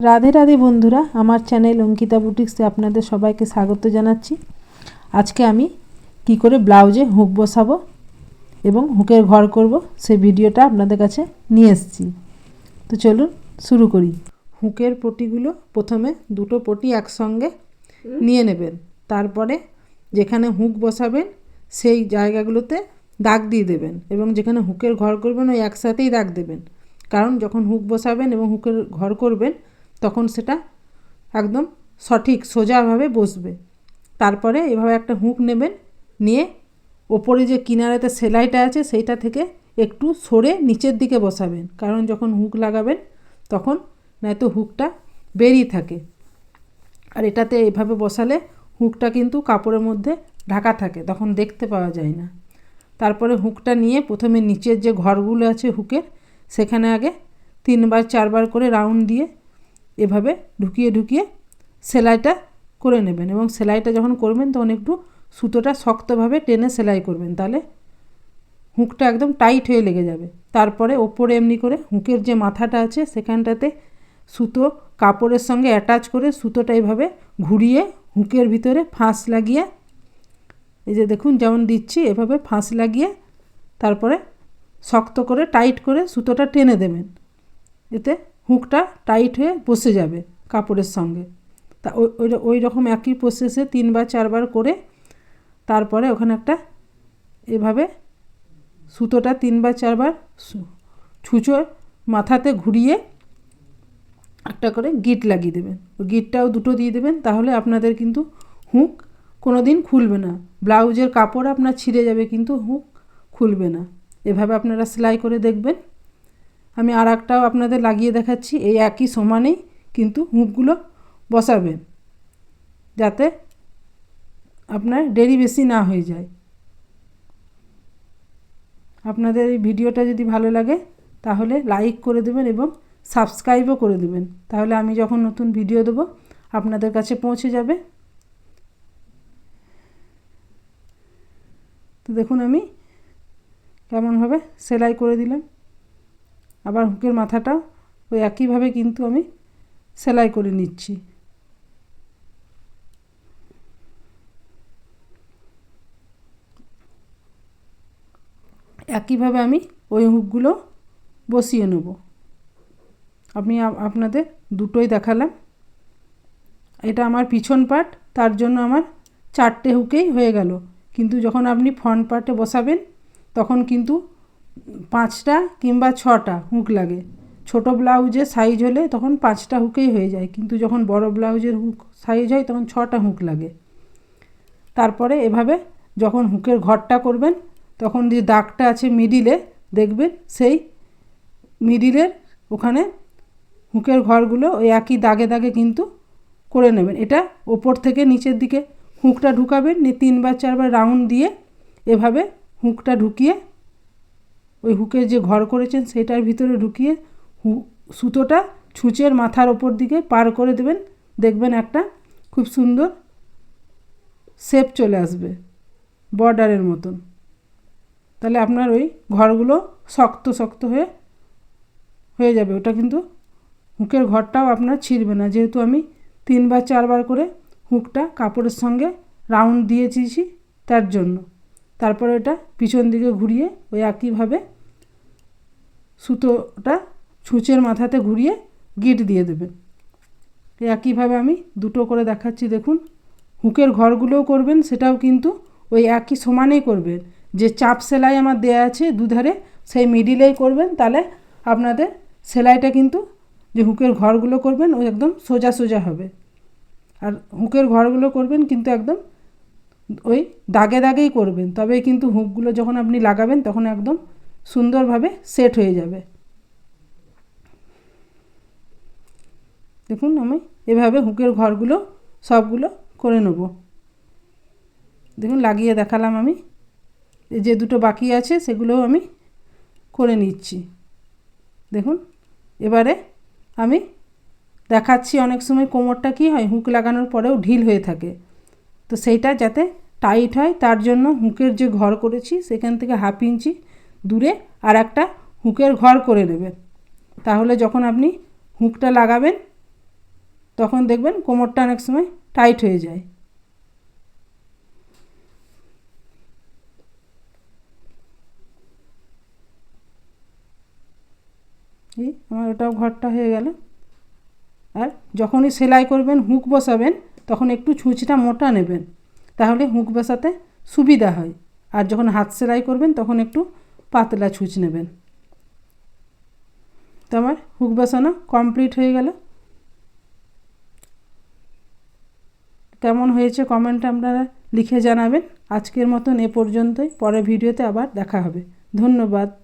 রাধে রাধে বন্ধুরা আমার চ্যানেল অঙ্কিতা বুটিক্সে আপনাদের সবাইকে স্বাগত জানাচ্ছি। আজকে আমি কি করে ব্লাউজে হুক বসাবো এবং হুকের ঘর করব সেই ভিডিওটা আপনাদের কাছে নিয়ে এসেছি। তো চলুন শুরু করি। হুকের পটিগুলো প্রথমে দুটো পটি একসঙ্গে নিয়ে নেবেন। তারপরে যেখানে হুক বসাবেন সেই জায়গাগুলোতে দাগ দিয়ে দেবেন এবং যেখানে হুকের ঘর করবেন ওই একসাথেই দাগ দেবেন। কারণ যখন হুক বসাবেন এবং হুকের ঘর করবেন তখন সেটা একদম সঠিক, সোজাভাবে বসবে। তারপরে এভাবে একটা হুক নেবেন, নিয়ে ওপরে যে কিনারেতে সেলাইটা আছে সেইটা থেকে একটু সরে নিচের দিকে বসাবেন। কারণ যখন হুক লাগাবেন তখন নয়তো হুকটা বেরিয়ে থাকে। আর এটাতে এভাবে বসালে হুকটা কিন্তু কাপড়ের মধ্যে ঢাকা থাকে, তখন দেখতে পাওয়া যায় না। তারপরে হুকটা নিয়ে প্রথমে নিচের যে ঘরগুলো আছে হুকের, সেখানে আগে তিনবার, চারবার করে রাউন্ড দিয়ে এভাবে ঢুকিয়ে ঢুকিয়ে সেলাইটা করে নেবেন এবং সেলাইটা যখন করবেন তখন একটু সুতোটা শক্তভাবে টেনে সেলাই করবেন, তাহলে হুকটা একদম টাইট হয়ে লেগে যাবে। তারপরে ওপরে এমনি করে হুকের যে মাথাটা আছে সেখানটাতে সুতো, কাপড়ের সঙ্গে অ্যাটাচ করে সুতোটা এইভাবে ঘুরিয়ে হুঁকের ভিতরে ফাঁস লাগিয়ে, এই যে দেখুন যেমন দিচ্ছি, এভাবে ফাঁস লাগিয়ে তারপরে শক্ত করে, টাইট করে সুতোটা টেনে দেবেন। এতে হুকটা টাইট হয়ে বসে যাবে কাপড়ের সঙ্গে। তা ওই ওই রকম একই প্রসেসে তিনবার, চারবার করে তারপরে ওখানে একটা এভাবে সুতোটা তিনবার, চারবার ছুঁচো মাথাতে ঘুরিয়ে একটা করে গিট লাগিয়ে দেবেন। গিটটাও দুটো দিয়ে দেবেন, তাহলে আপনাদের কিন্তু হুক কোনো দিন খুলবে না। ব্লাউজের কাপড় আপনার ছিঁড়ে যাবে, কিন্তু হুক খুলবে না। এভাবে আপনারা সেলাই করে দেখবেন। আমি আর একটাও আপনাদের লাগিয়ে দেখাচ্ছি, এই একই সমানেই কিন্তু হুকগুলো বসাবেন, যাতে আপনার দেরি বেশি না হয়ে যায়। আপনাদের এই ভিডিওটা যদি ভালো লাগে, তাহলে লাইক করে দেবেন এবং সাবস্ক্রাইবও করে দেবেন। তাহলে আমি যখন নতুন ভিডিও দেবো, আপনাদের কাছে পৌঁছে যাবে। তো দেখুন আমি কেমনভাবে সেলাই করে দিলাম। আবার হুকের মাথাটা ওই একইভাবে কিন্তু আমি সেলাই করে নিচ্ছি। একইভাবে আমি ওই হুকগুলো বসিয়ে নেব। আমি আপনাদের দুটোই দেখালাম। এটা আমার পিছন পার্ট, তার জন্য আমার চারটে হুকেই হয়ে গেল। কিন্তু যখন আপনি ফ্রন্ট পার্টে বসাবেন, তখন কিন্তু পাঁচটা কিংবা ছটা হুক লাগে। ছোট ব্লাউজের সাইজ হলে তখন পাঁচটা হুকেই হয়ে যায়, কিন্তু যখন বড় ব্লাউজের হুক সাইজ হয় তখন ছটা হুক লাগে। তারপরে এভাবে যখন হুকের ঘরটা করবেন, তখন যে দাগটা আছে মিডিলে দেখবেন সেই মিডিলের ওখানে হুকের ঘরগুলো ওই একই দাগে দাগে কিন্তু করে নেবেন। এটা ওপর থেকে নিচের দিকে হুকটা ঢুকাবেন, নিয়ে তিনবার চারবার রাউন্ড দিয়ে এভাবে হুকটা ঢুকিয়ে ওই হুকের যে ঘর করেছেন সেটার ভিতরে ঢুকিয়ে হু, সুতোটা ছুঁচের মাথার ওপর দিকে পার করে দেবেন। দেখবেন একটা খুব সুন্দর শেপ চলে আসবে বর্ডারের মতন। তাহলে আপনার ওই ঘরগুলো শক্ত শক্ত হয়ে হয়ে যাবে। ওটা কিন্তু হুকের ঘরটাও আপনার ছিঁড়বে না। যেহেতু আমি তিনবার, চারবার করে হুকটা কাপড়ের সঙ্গে রাউন্ড দিয়েছি তার জন্য। তারপরে ওটা পিছন দিকে ঘুরিয়ে ওই একইভাবে সুতোটা ছুঁচের মাথাতে ঘুরিয়ে গিট দিয়ে দেবেন একইভাবে আমি দুটো করে দেখাচ্ছি, দেখুন। হুকের ঘরগুলোও করবেন, সেটাও কিন্তু ওই একই সমানেই করবেন। যে চাপ সেলাই আমার দেয়া আছে দুধারে, সেই মিডিলেই করবেন। তাহলে আপনাদের সেলাইটা কিন্তু যে হুকের ঘরগুলো করবেন ওই একদম সোজা সোজা হবে। আর হুকের ঘরগুলো করবেন কিন্তু একদম ওই দাগে দাগেই করবেন। তবে কিন্তু হুকগুলো যখন আপনি লাগাবেন, তখন একদম সুন্দরভাবে সেট হয়ে যাবে। দেখুন আমি এভাবে হুকের ঘরগুলো, সবগুলো করে নেব। দেখুন লাগিয়ে দেখালাম আমি। যে দুটো বাকি আছে, সেগুলোও আমি করে নিচ্ছি। দেখুন, এবারে আমি দেখাচ্ছি অনেক সময় কোমরটা কী হয়, হুক লাগানোর পরেও ঢিল হয়ে থাকে। তো সেইটা যাতে টাইট হয়, তার জন্য হুকের যে ঘর করেছি সেখান থেকে হাফ ইঞ্চি দূরে আর একটা হুকের ঘর করে নেবেন। তাহলে যখন আপনি হুকটা লাগাবেন, তখন দেখবেন কোমরটা অনেক সময় টাইট হয়ে যায়। আমার ওটাও ঘরটা হয়ে গেল। আর যখনই সেলাই করবেন, হুক বসাবেন তখন একটু ছুঁচটা মোটা নেবেন, তাহলে হুক বসাতে সুবিধা হয়। আর যখন হাত সেলাই করবেন, তখন একটু পাতলা ছুঁচ নেবেন। তো আমার হুক বসানো কমপ্লিট হয়ে গেল। কেমন হয়েছে কমেন্টে আপনারা লিখে জানাবেন। আজকের মতন এ পর্যন্তই। পরের ভিডিওতে আবার দেখা হবে। ধন্যবাদ।